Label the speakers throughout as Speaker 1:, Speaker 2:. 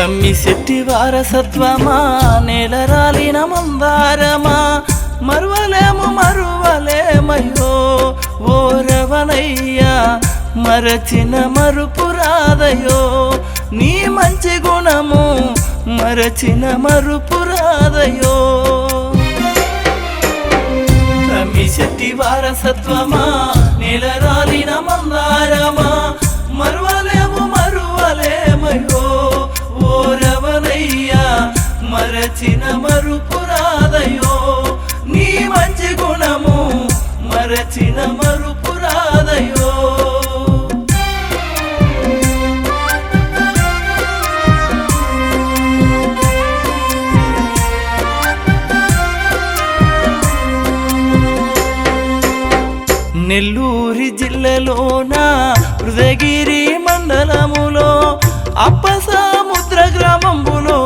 Speaker 1: తమ్మి శెట్టి వారసత్వమా నేలరాలిన మందారమా మరువలేము మరువలేమయ్యో ఓరవనయ్యా మరచిన మరుపురాదయో నీ మంచి గుణము మరచిన మరుపురాదయో తమ్మి శెట్టి వారసత్వమా నెలరాలిన మందారమా మరచిన మరుపురాదయో నీ మంచి గుణము మరచిన మరుపురాదయో నెల్లూరి జిల్లాలోన హృదయగిరి మండలములో అప్పసముద్ర గ్రామంబులో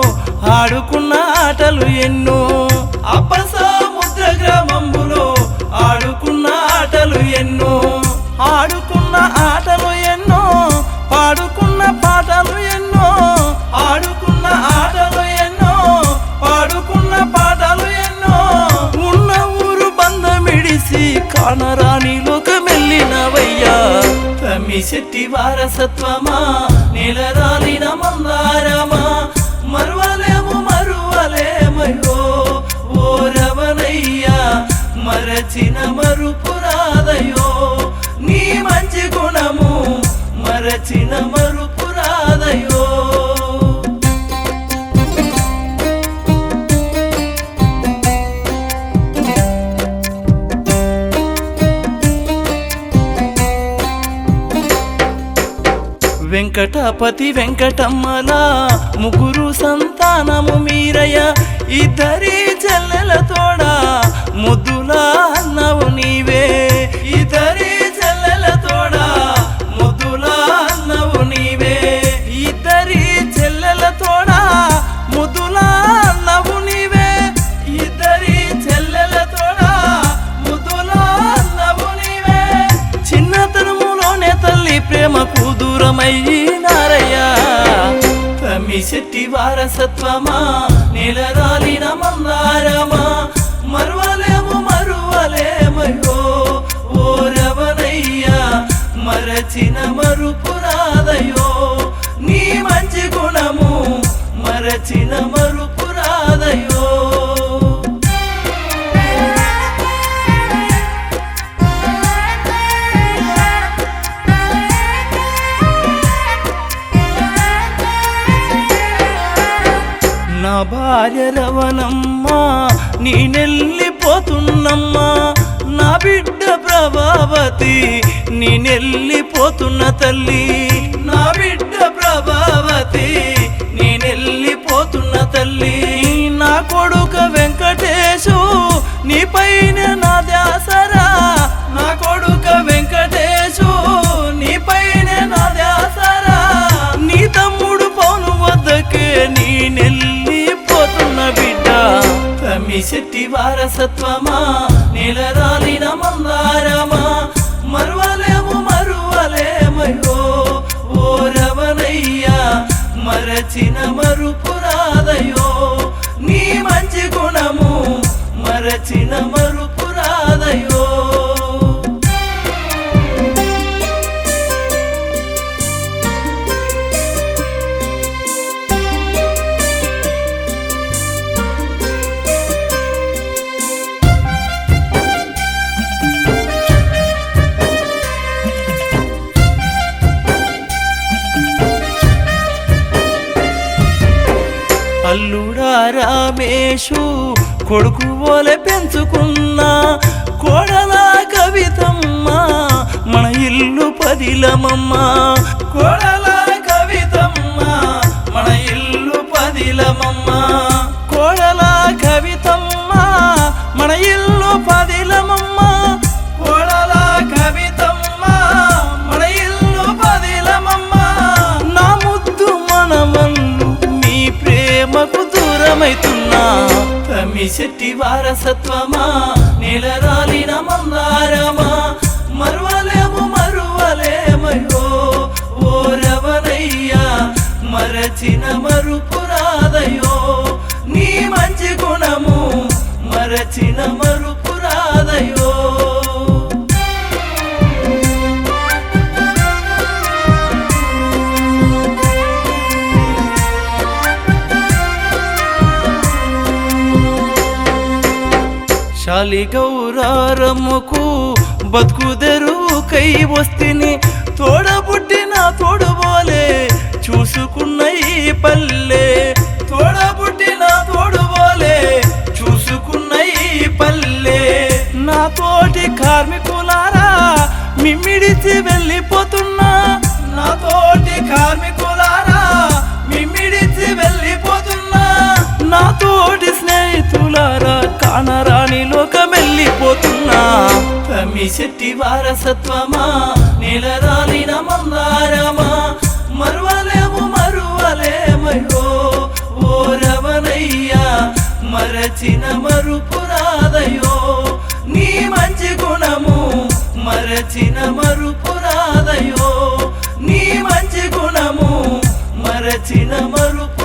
Speaker 1: ఆడుకున్న ఆటలు ఎన్నో. అప్పసముద్ర గ్రామంబులో ఆడుకున్న ఆటలు ఎన్నో. ఆడుకున్న ఆటలు ఎన్నో పాడుకున్న పాటలు ఎన్నో. ఆడుకున్న ఆటలు ఎన్నో పాడుకున్న పాటలు ఎన్నో. ఉన్న ఊరు బంధమిడిసి కానరాని లోకమెల్లినవయ్యా. తమ్మి శెట్టి వారసత్వమా నెలరాలిన మందారమా. మరువ మరచిన మరుపురాదయో నీ మంచి గుణము మరచిన మరుపురాదయో వెంకటపతి వెంకటమ్మలా ముగ్గురు సంతానము మీరయ ఇద్దరి చెల్లెల తోడా ముద్దులా అన్నవు నీవే. ఇద్దరి చెల్లెల తోడా ముద్దులా అన్నవు నీవే. ఇద్దరి చెల్లెల తోడా ముద్దులా అన్నవు నీవే. ఇద్దరి చెల్లెల తోడా ముద్దులా అన్నవు నీవే. చిన్నతనములోనే తల్లి ప్రేమకు దూరమయ్యినారయ్యా శెట్టి వారసత్వమా? నెలరాలిన మందారమా? మరువలేము మరువలేమయ్యో? ఓరవనయ్యా మరచిన మరుపురాదయో నీ మంచి గుణము మరచిన మరుపురాదయో నా నేనెళ్ళిపోతున్నమ్మా నా బిడ్డ ప్రభావతి నేనెళ్ళిపోతున్న తల్లి నా బిడ్డ ప్రభావతి. తమ్మి శెట్టి వారసత్వమా? నెలరాలిన మందారమా? మరువలేము మరువలేమయ్యో? ఓరవనయ్యా మరచిన మరుపురాదయో నీ మంచి గుణము మరచిన మరు అల్లుడా రామేషు కొడుకు ఓలె పెంచుకున్నా కోడల కవితమ్మ మన ఇల్లు పదిలమమ్మ. కోడల కవితమ్మ మన ఇల్లు పదిలమమ్మ. కోడల తమ్మి శెట్టి వారసత్వమా నెలరాలిన మందారమా శాలిగౌరారమ్మకు బతుకుదెరువు కై వస్తిని తోడబుట్టిన తోడుబోలే చూసుకున్న ఈ పల్లె. తోడబుట్టిన తోడుబోలే చూసుకున్న ఈ పల్లె. నా తోటి కార్మికులారా మిమ్మిడిచి వెళ్ళిపోతు తమ్మి శెట్టి వారసత్వమా? నెలరాలిన మందారమా? మరువలేము మరువలేమయో ఓ రవణయ్యా మరచిన మరుపురాదయో నీ మంచి గుణము మరచిన మరుపురాదయో నీ మంచి గుణము మరచిన మరుపు